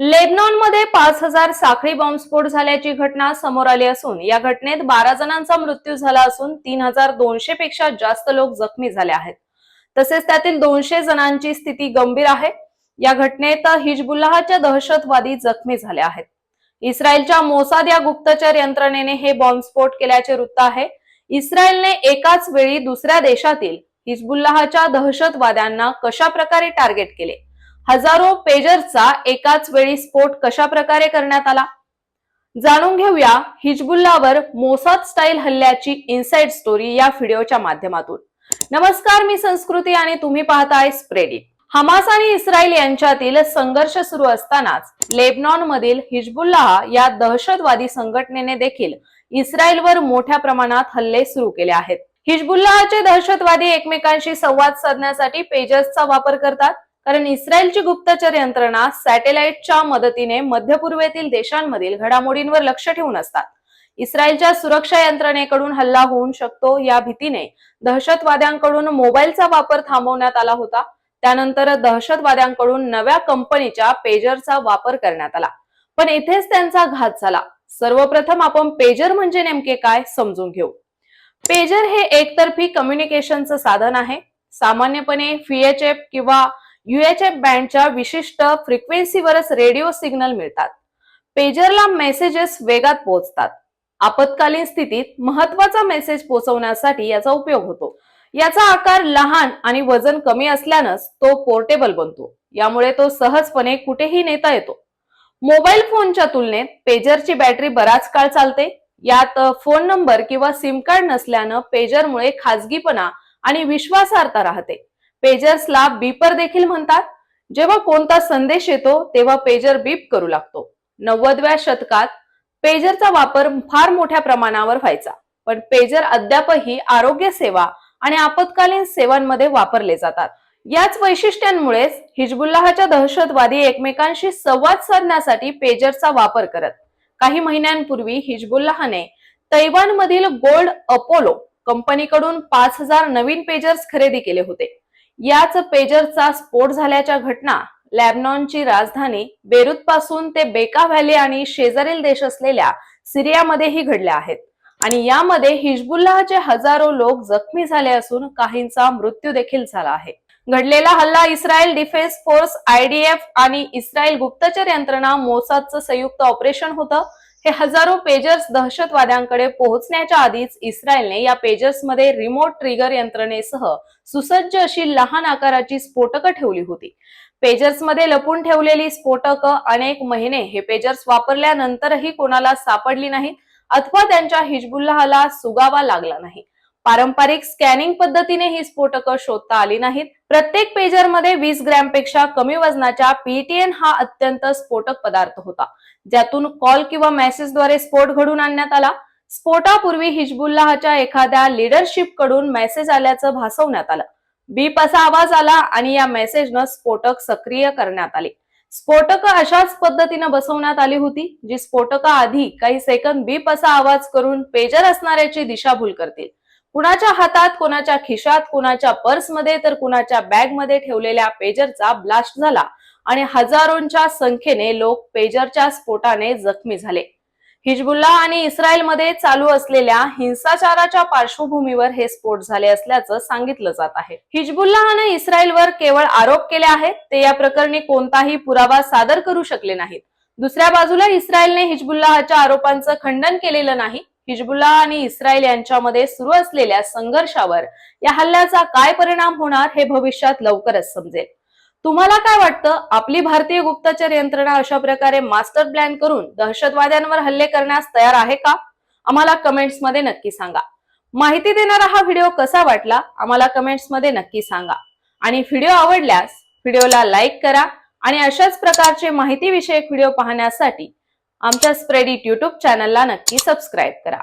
लेबनॉनमध्ये पाच हजार साखळी बॉम्बस्फोट झाल्याची घटना समोर आली असून या घटनेत बारा जणांचा मृत्यू झाला असून तीन हजार दोनशे पेक्षा जास्त लोक जखमी झाले आहेत. तसेच त्यातील दोनशे जणांची स्थिती गंभीर आहे. या घटनेत हिजबुल्लाहच्या दहशतवादी जखमी झाले आहेत. इस्रायलच्या मोसाद या गुप्तचर यंत्रणेने हे बॉम्बस्फोट केल्याचे वृत्त आहे. इस्रायलने एकाच वेळी दुसऱ्या देशातील हिजबुल्लाहच्या दहशतवाद्यांना कशा प्रकारे टार्गेट केले? हजारो पेजरचा एकाच वेळी स्फोट कशा प्रकारे करण्यात आला? जाणून घेऊया हिजबुल्लावर मोसाद स्टाईल हल्ल्याची इनसाइड स्टोरी या व्हिडिओच्या माध्यमातून. नमस्कार मी संस्कृती आणि तुम्ही पाहताय स्प्रेडिट. हमास आणि इस्रायल यांच्यातील संघर्ष सुरू असतानाच लेबनॉन मधील हिजबुल्लाह या दहशतवादी संघटनेने देखील इस्रायलवर मोठ्या प्रमाणात हल्ले सुरू केले आहेत. हिजबुल्लाहचे दहशतवादी एकमेकांशी संवाद साधण्यासाठी पेजर्सचा वापर करतात? कारण इस्रायलची गुप्तचर यंत्रणा सॅटेलाइटच्या मदतीने मध्य पूर्वेतील देशांमधील घडामोडींवर लक्ष ठेवून असतात. इस्रायलच्या सुरक्षा यंत्रणेकडून हल्ला होऊ शकतो या भीतीने दहशतवाद्यांकडून मोबाईलचा वापर थांबवण्यात आला होता. त्यानंतर दहशतवाद्यांकडून नव्या कंपनीच्या पेजरचा वापर करण्यात आला. पण इथेच त्यांचा घात झाला. सर्वप्रथम आपण पेजर म्हणजे नेमके काय समजून घेऊ. पेजर हे एकतर्फी कम्युनिकेशनचं साधन आहे. सामान्यपणे फीएचएफ किंवा युएचएफ बँडच्या विशिष्ट फ्रिक्वेन्सीवरच रेडिओ सिग्नल मिळतात. पेजरला मेसेजेस वेगात पोहोचतात. आपत्कालीन स्थितीत महत्त्वाचा मेसेज पोहोचवण्यासाठी याचा उपयोग होतो. याचा आकार लहान आणि वजन कमी असल्यानंच तो पोर्टेबल बनतो. यामुळे तो सहजपणे कुठेही नेता येतो. मोबाईल फोनच्या तुलनेत पेजरची बॅटरी बराच काळ चालते. यात फोन नंबर किंवा सिम कार्ड नसल्यानं पेजरमुळे खाजगीपणा आणि विश्वासार्हता राहते. पेजर्सला बीपर देखील म्हणतात. जेव्हा कोणता संदेश येतो तेव्हा पेजर बीप करू लागतो. नव्वदव्या शतकात पेजरचा वापर फार मोठ्या प्रमाणावर व्हायचा. पण पेजर अद्यापही आरोग्य सेवा आणि आपत्कालीन सेवांमध्ये वापरले जातात. याच वैशिष्ट्यांमुळेच हिजबुल्लाहच्या दहशतवादी एकमेकांशी संवाद साधण्यासाठी पेजरचा वापर करत. काही महिन्यांपूर्वी हिजबुल्लाहने तैवानमधील गोल्ड अपोलो कंपनीकडून पाच हजार नवीन पेजर्स खरेदी केले होते. याच पेजरचा स्फोट झाल्याच्या घटना लॅबनॉनची राजधानी बेरूत पासून ते बेका व्हॅली आणि शेजारील देश असलेल्या सिरियामध्येही घडल्या आहेत. आणि यामध्ये हिजबुल्लाचे हजारो लोक जखमी झाले असून काहींचा मृत्यू देखील झाला आहे. घडलेला हल्ला इस्रायल डिफेन्स फोर्स आयडीएफ आणि इस्रायल गुप्तचर यंत्रणा मोसादचं संयुक्त ऑपरेशन होतं. हे हजारो पेजर्स दहशतवाद्यांकडे पोहोचण्याच्या आधीच इस्रायलने या पेजर्समध्ये रिमोट ट्रिगर यंत्रणेसह सुसज्ज अशी लहान आकाराची स्फोटकं ठेवली होती. पेजर्समध्ये लपून ठेवलेली स्फोटकं अनेक महिने हे पेजर्स वापरल्यानंतरही कोणाला सापडली नाहीत अथवा त्यांच्या हिजबुल्लाहला सुगावा लागला नाही. पारंपरिक स्कॅनिंग पद्धतीने ही स्फोटकं शोधता आली नाहीत. प्रत्येक पेजरमध्ये वीस ग्रॅमपेक्षा कमी वजनाच्या पीटीएन हा अत्यंत स्फोटक पदार्थ होता. ज्यातून कॉल किंवा मेसेजद्वारे स्फोट घडून आणण्यात आला. स्फोटापूर्वी हिजबुल्लाहच्या एखाद्या लिडरशिपकडून मेसेज आल्याचं भासवण्यात आलं. बीप असा आवाज आला आणि या मेसेजनं स्फोटक सक्रिय करण्यात आले. स्फोटक अशाच पद्धतीनं बसवण्यात आली होती जी स्फोटक आधी काही सेकंद बीप असा आवाज करून पेजर असणाऱ्याची दिशाभूल करतील. कुणाच्या हातात कोणाच्या खिशात कुणाच्या पर्समध्ये तर कुणाच्या बॅगमध्ये ठेवलेल्या पेजरचा ब्लास्ट झाला. आणि हजारोंच्या संख्येने लोक पेजरच्या स्फोटाने जखमी झाले. हिजबुल्ला आणि इस्रायलमध्ये चालू असलेल्या हिंसाचाराच्या पार्श्वभूमीवर हे स्फोट झाले असल्याचं सांगितलं जात आहे. हिजबुल्लाहने इस्रायलवर केवळ आरोप केले आहेत ते या प्रकरणी कोणताही पुरावा सादर करू शकले नाहीत. दुसऱ्या बाजूला इस्रायलने हिजबुल्लाहच्या आरोपांचं खंडन केलेलं नाही. हिजबुल्लाह आणि इस्रायल यांच्यामध्ये सुरू असलेल्या संघर्षावर या हल्ल्याचा काय परिणाम होणार हे भविष्यात लवकरच समजेल. तुम्हाला काय वाटतं? आपली भारतीय गुप्तचर यंत्रणा अशा प्रकारे मास्टर प्लॅन करून दहशतवाद्यांवर हल्ले करण्यास तयार आहे का? आम्हाला कमेंट्समध्ये नक्की सांगा. माहिती देणारा हा व्हिडिओ कसा वाटला? आम्हाला कमेंट्समध्ये नक्की सांगा. आणि व्हिडिओ आवडल्यास व्हिडिओला लाईक करा आणि अशाच प्रकारचे माहितीविषयक व्हिडिओ पाहण्यासाठी आमच्या स्प्रेडिट युट्यूब चॅनलला नक्की सबस्क्राईब करा.